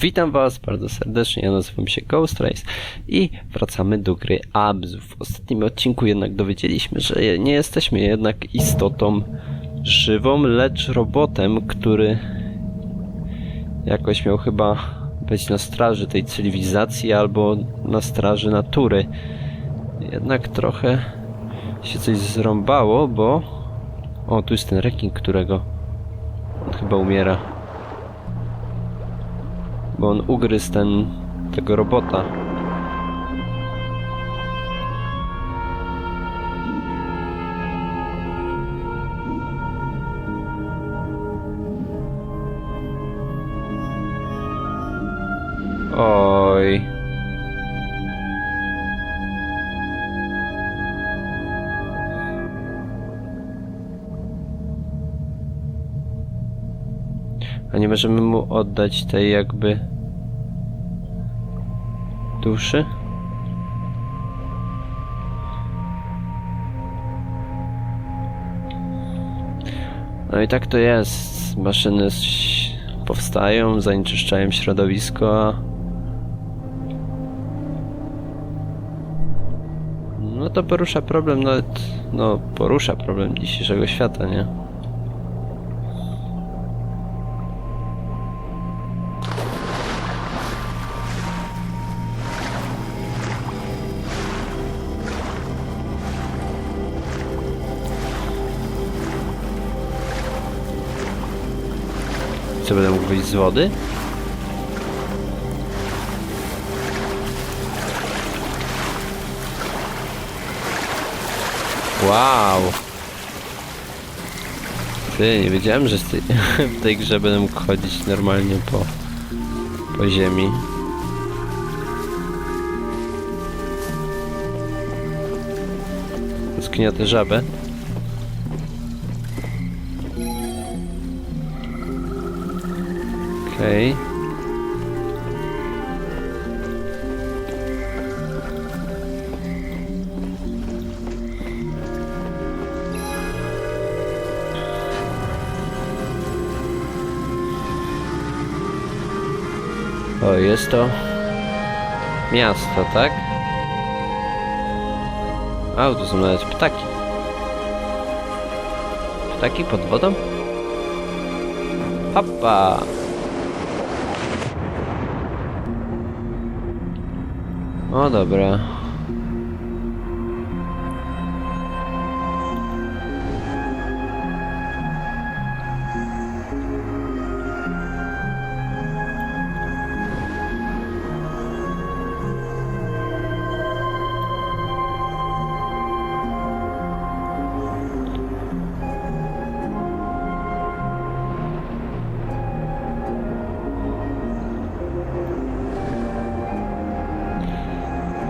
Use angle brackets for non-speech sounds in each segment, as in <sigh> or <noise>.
Witam Was bardzo serdecznie, ja nazywam się Ghost Race i wracamy do gry Abzu. W ostatnim odcinku jednak dowiedzieliśmy, że nie jesteśmy jednak istotą żywą, lecz robotem, który jakoś miał chyba być na straży tej cywilizacji albo na straży natury. Jednak trochę się coś zrąbało, bo... O, tu jest ten rekin, którego on chyba umiera bo on ugryzł ten, tego robota. Oj. Nie możemy mu oddać tej jakby duszy? No i tak to jest. Maszyny powstają, zanieczyszczają środowisko. No to porusza problem nawet... No, porusza problem dzisiejszego świata, nie? Wyjść z wody? Wow! Ty, nie wiedziałem, że tej, <laughs> w tej grze będę mógł chodzić normalnie po, po ziemi. Zgniotę żabę. Okej. O, jest to miasto, tak? A, tu są nawet ptaki. Ptaki pod wodą? Hoppa! O dobra.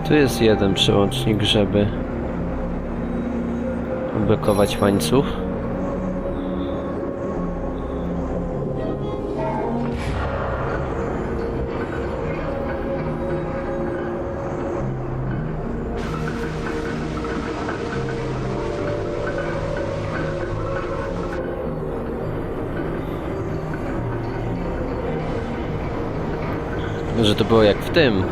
Tu jest jeden przełącznik, żeby odblokować łańcuch. Że to było jak w tym,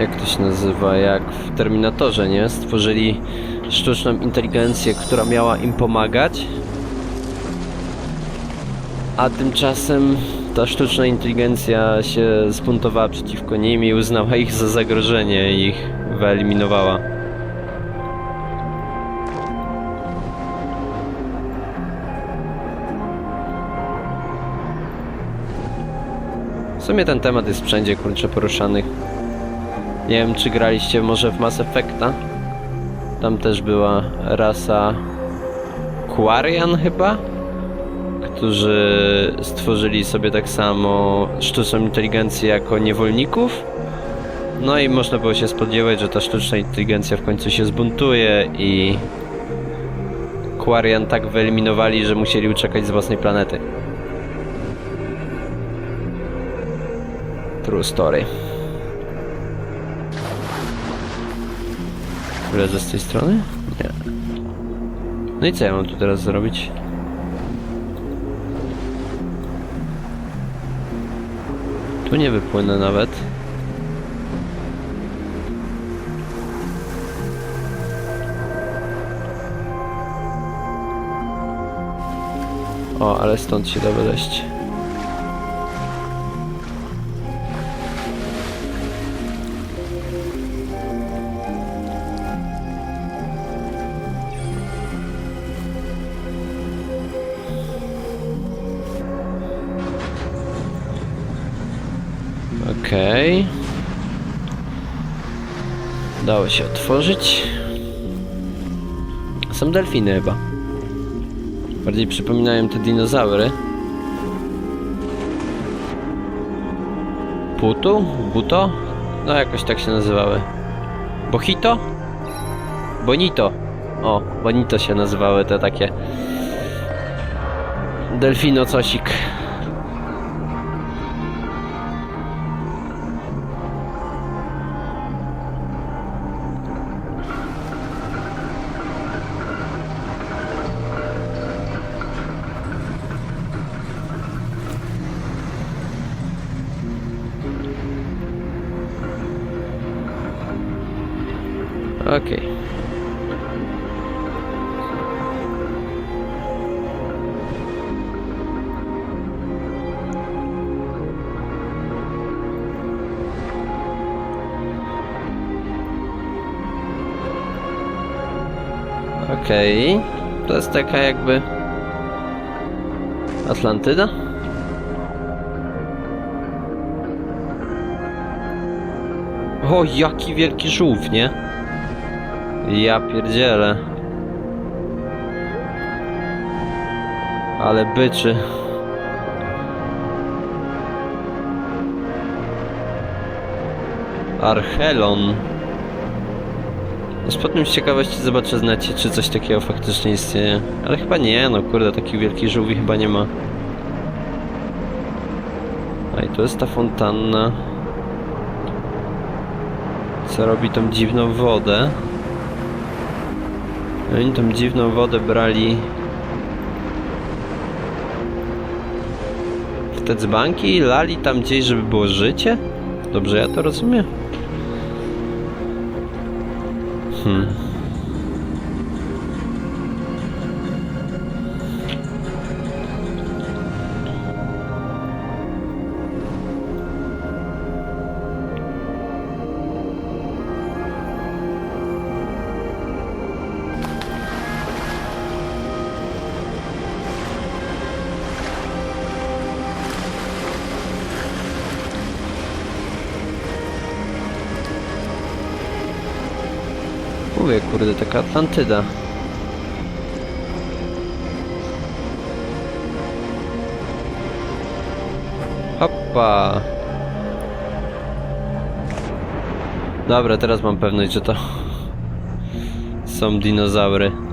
jak to się nazywa, jak w Terminatorze, nie? Stworzyli sztuczną inteligencję, która miała im pomagać, a tymczasem ta sztuczna inteligencja się zbuntowała przeciwko nim i uznała ich za zagrożenie i ich wyeliminowała. W sumie ten temat jest wszędzie kurczę poruszany. Nie wiem, czy graliście może w Mass Effecta? Tam też była rasa Quarian chyba? Którzy stworzyli sobie tak samo sztuczną inteligencję jako niewolników. No i można było się spodziewać, że ta sztuczna inteligencja w końcu się zbuntuje i Quarian tak wyeliminowali, że musieli uciekać z własnej planety. True story. Wlezę z tej strony? Nie. No i co ja mam tu teraz zrobić? Tu nie wypłynę nawet. O, ale stąd się da wyleść. Okej. Dało się otworzyć. Są delfiny chyba. Bardziej przypominają te dinozaury. Putu? Buto? No jakoś tak się nazywały. Bohito? Bonito. O, Bonito się nazywały te takie. Delfino cosik. Okej. To jest taka jakby Atlantyda? O, jaki wielki żółw, nie? Ja pierdzielę. Ale byczy. Archelon. No Spodnie z ciekawości zobaczę z necie, czy coś takiego faktycznie istnieje. Ale chyba nie, no kurde, taki wielki żółwi chyba nie ma. A i to jest ta fontanna. Co robi tą dziwną wodę. Oni tą dziwną wodę brali te dzbanki i lali tam gdzieś, żeby było życie? Dobrze ja to rozumiem? 嗯。Mówię, kurde, taka Atlantyda. Hoppa. Dobra, teraz mam pewność, że to <laughs> są dinozaury.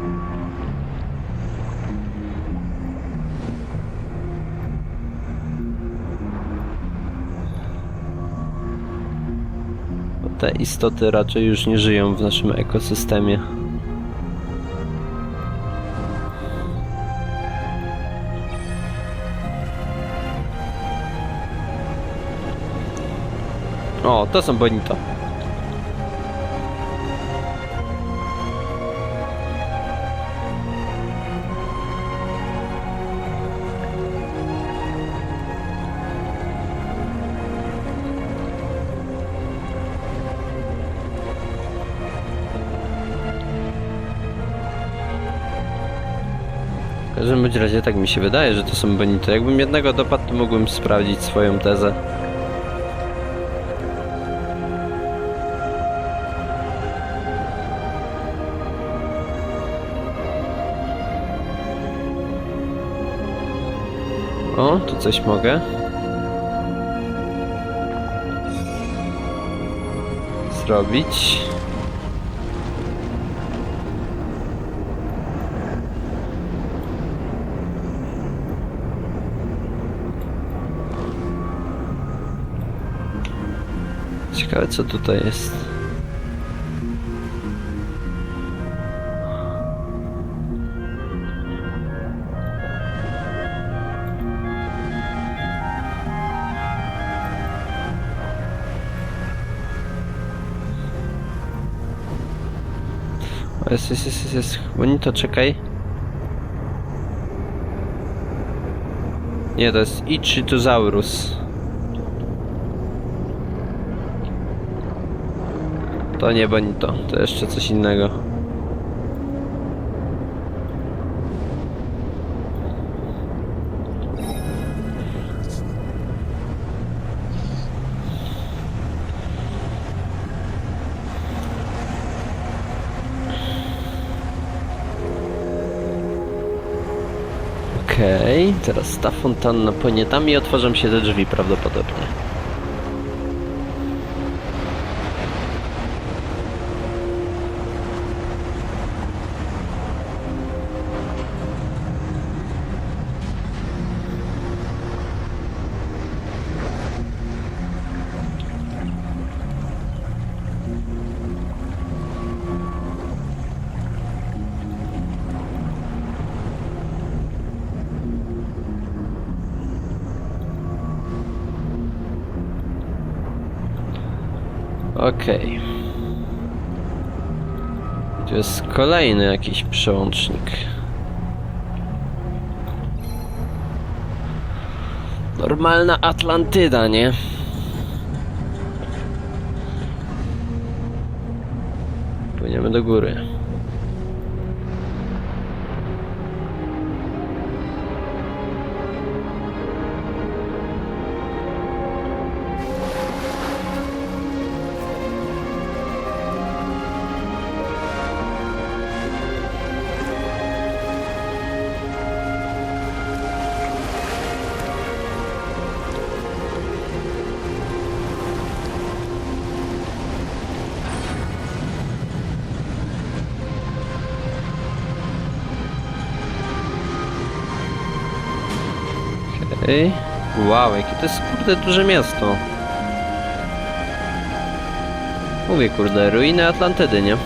Te istoty raczej już nie żyją w naszym ekosystemie. O, to są bonito. Każdym bądź razie tak mi się wydaje, że to są bonito. Jakbym jednego dopadł, to mógłbym sprawdzić swoją tezę. O, tu coś mogę. Zrobić. Ciekawe co tutaj jest. O, jest, jest, jest, jest. Bonito, czekaj. Nie, to jest Ichthyosaurus. To nie Bonito, to jeszcze coś innego. Okej, teraz ta fontanna płynie tam i otworzą się te drzwi prawdopodobnie. Okej. Tu jest kolejny jakiś przełącznik. Normalna Atlantyda, nie? Płyniemy do góry. Okej. Wow, jakie to jest kurde duże miasto. Mówię kurde, ruiny Atlantydy, nie?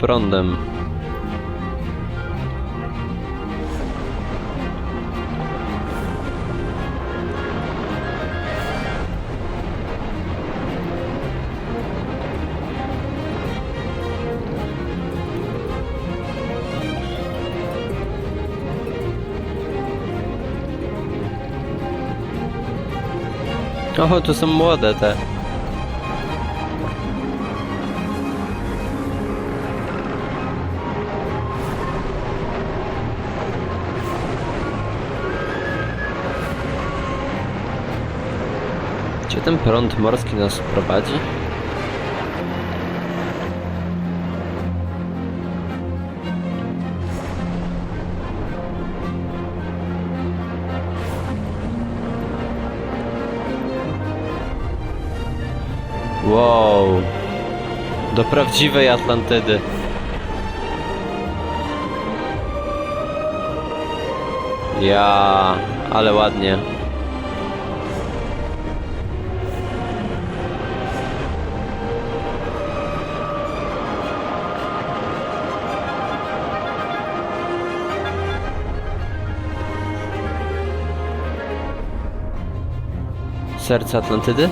Prądem. O, to są młode te. Gdzie ten prąd morski nas prowadzi? Wow. Do prawdziwej Atlantydy. Ja, ale ładnie. Serce Atlantydy?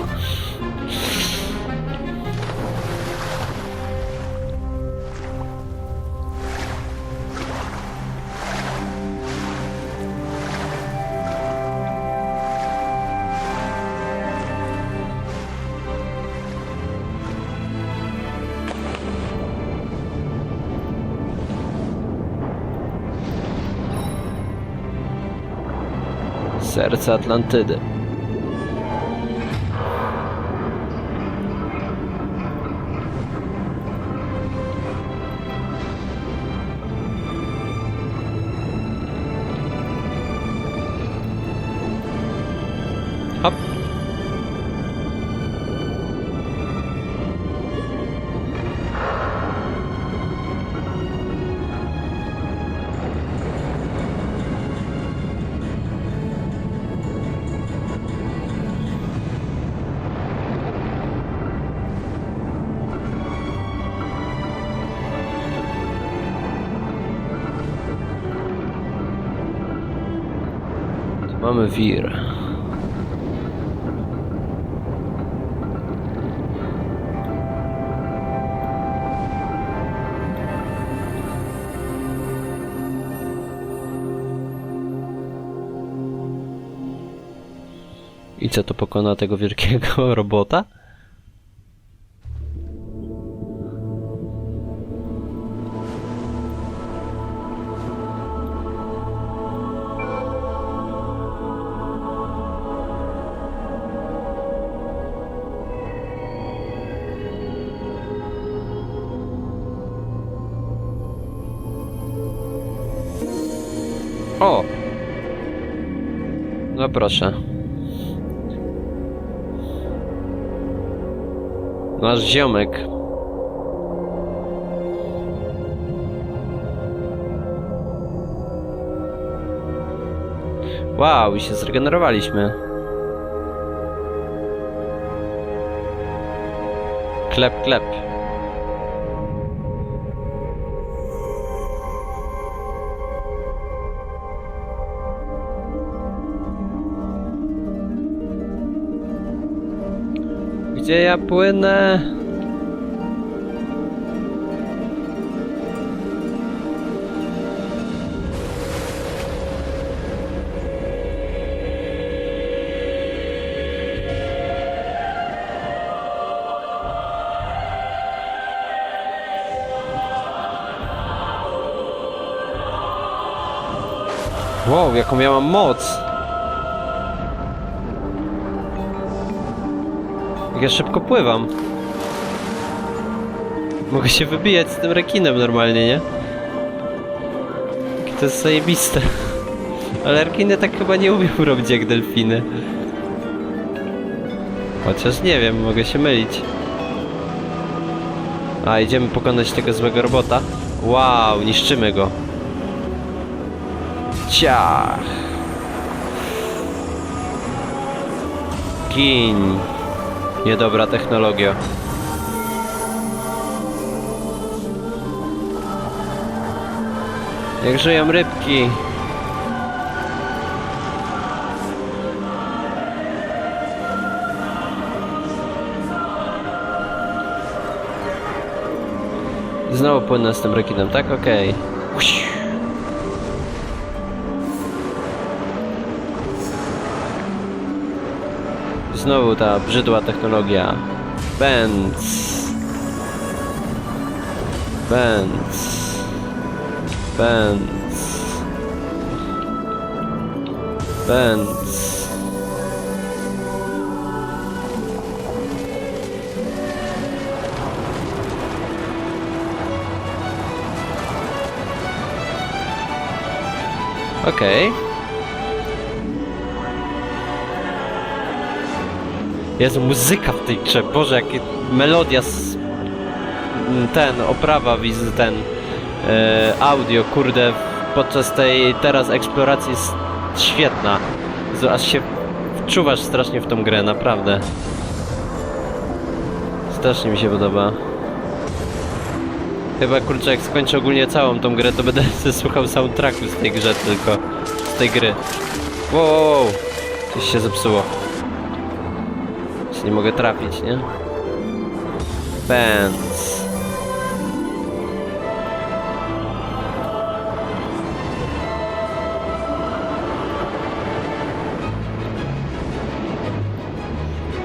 Serce Atlantydy. Mamy wir. I co to pokona tego wielkiego <laughs> robota? No proszę. Nasz ziomek. Wow, i się zregenerowaliśmy. Klep, klep. Gdzie ja płynę? Wow, jaką ja mam moc! Jak ja szybko pływam. Mogę się wybijać z tym rekinem normalnie, nie? To jest zajebiste. Ale rekiny tak chyba nie umieją <laughs> robić jak delfiny. Chociaż nie wiem, mogę się mylić. A, idziemy pokonać tego złego robota. Wow, niszczymy go. Ciach. Gin. Niedobra technologia. Jak żyją rybki. Znowu płynę z tym rekinem, tak? Okej. Okay. Znowu ta brzydła technologia. Benz. Benz. Benz. Benz. Okej. Jezu, muzyka w tej grze, Boże, jakie melodia, m, ten, oprawa, wiz, ten, e, audio, kurde, podczas tej teraz eksploracji jest świetna. Jezu, Aż się wczuwasz strasznie w tą grę, naprawdę. Strasznie mi się podoba. Chyba, kurczę, jak skończę ogólnie całą tą grę, to będę <laughs> słuchał soundtracku z tej grze tylko, z tej gry. Wow. coś się zepsuło. Nie mogę trafić, nie? Benz.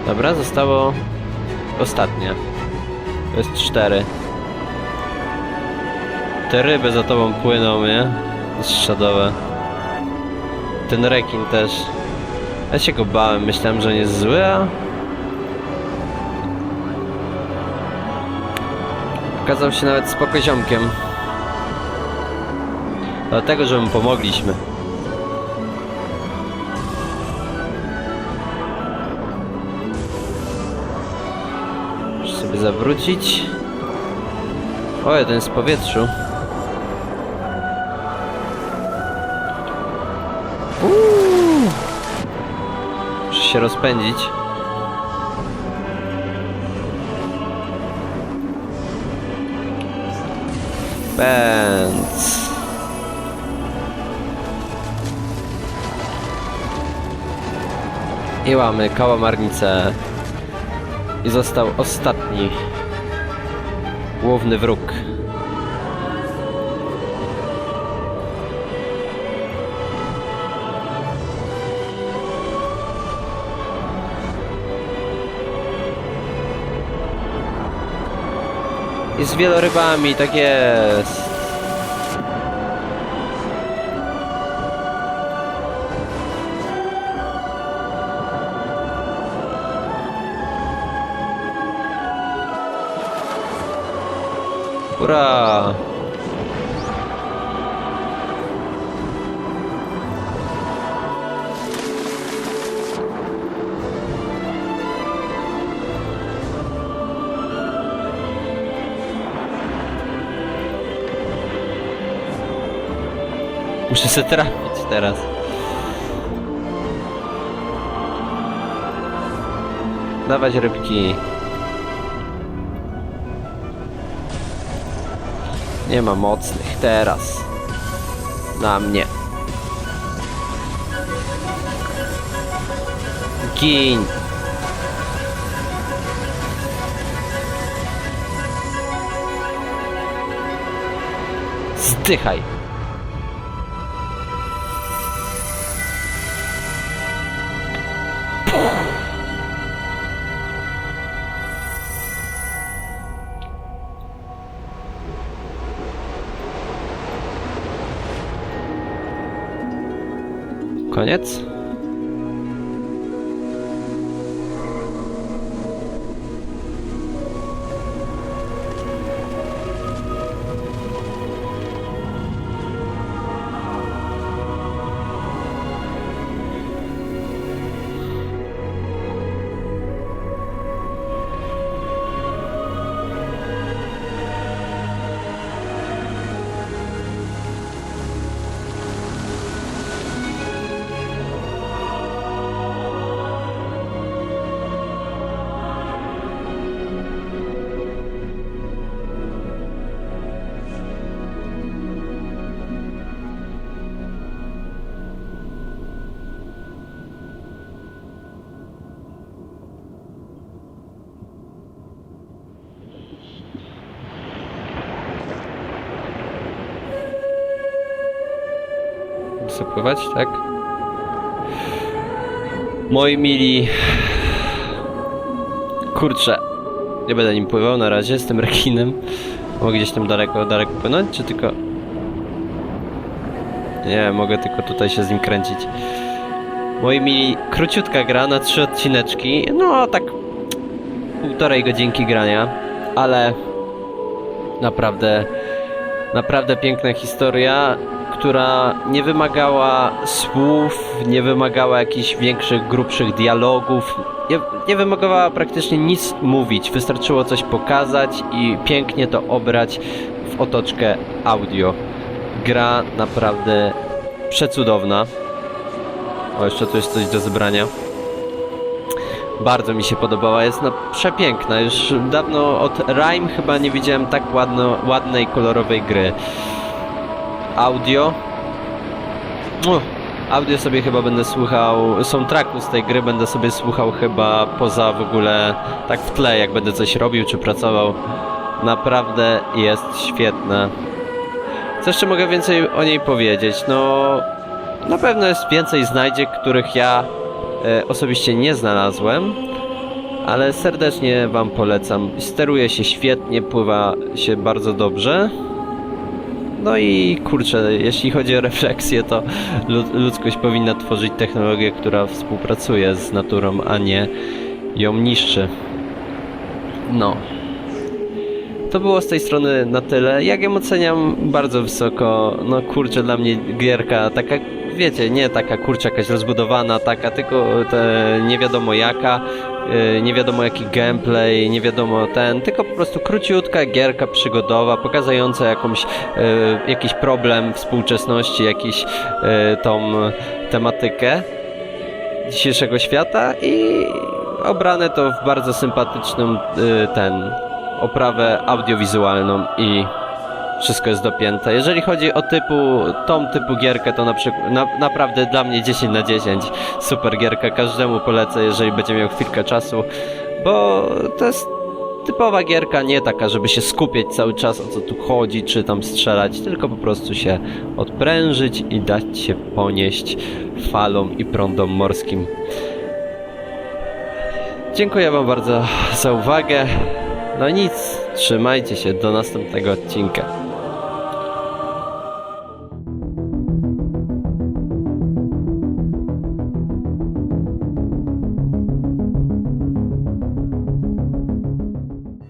Dobra, zostało ostatnie. To jest cztery. Te ryby za tobą płyną, nie? Strzadowe. Ten rekin też. Ja się go bałem, myślałem, że on jest zły, a... Okazał się nawet spoko ziomkiem. Dlatego, że mu pomogliśmy. Muszę sobie zawrócić. O, jeden w powietrzu. Uuu. Muszę się rozpędzić. Benz. I mamy kałamarnicę. I został ostatni główny wróg. I z wielorybami, tak jest. Ura! Muszę się trafić teraz. Dawać rybki. Nie ma mocnych teraz. Na mnie. Gin. Zdychaj. Koniec? Chcę pływać, tak? Moi mili... Kurczę. Nie będę nim pływał na razie z tym rekinem. Mogę gdzieś tam daleko, daleko płynąć, czy tylko... Nie, mogę tylko tutaj się z nim kręcić. Moi mili, króciutka gra na trzy odcineczki. No, tak... Półtorej godzinki grania. Ale... Naprawdę... Naprawdę piękna historia, która nie wymagała słów, nie wymagała jakichś większych, grubszych dialogów, nie, nie wymagała praktycznie nic mówić. Wystarczyło coś pokazać i pięknie to obrać w otoczkę audio. Gra naprawdę przecudowna. O, jeszcze tu jest coś do zebrania. Bardzo mi się podobała, jest no przepiękna. Już dawno od Rime chyba nie widziałem tak ładno, ładnej, kolorowej gry. Audio. Uff, audio sobie chyba będę słuchał, soundtracku z tej gry będę sobie słuchał chyba poza w ogóle tak w tle, jak będę coś robił czy pracował. Naprawdę jest świetna. Co jeszcze mogę więcej o niej powiedzieć? No, na pewno jest więcej znajdziek, których ja osobiście nie znalazłem, ale serdecznie Wam polecam. Steruje się świetnie, pływa się bardzo dobrze. No i kurczę, jeśli chodzi o refleksję, to lud- ludzkość powinna tworzyć technologię, która współpracuje z naturą, a nie ją niszczy. No. To było z tej strony na tyle. Jak ją oceniam bardzo wysoko. No kurczę, dla mnie gierka taka, wiecie, nie taka kurczę jakaś rozbudowana, taka tylko nie wiadomo jaka, yy, nie wiadomo jaki gameplay, nie wiadomo ten, tylko po prostu króciutka gierka przygodowa, pokazująca jakąś, yy, jakiś problem współczesności, jakiś yy, tą tematykę dzisiejszego świata i obrane to w bardzo sympatyczną y, ten oprawę audiowizualną i wszystko jest dopięte. Jeżeli chodzi o typu, tą typu gierkę, to na przykład, na, naprawdę dla mnie 10 na 10. Super gierka, każdemu polecę, jeżeli będzie miał chwilkę czasu, bo to jest typowa gierka, nie taka, żeby się skupiać cały czas o co tu chodzi, czy tam strzelać, tylko po prostu się odprężyć i dać się ponieść falom i prądom morskim. Dziękuję Wam bardzo za uwagę. No nic, trzymajcie się do następnego odcinka.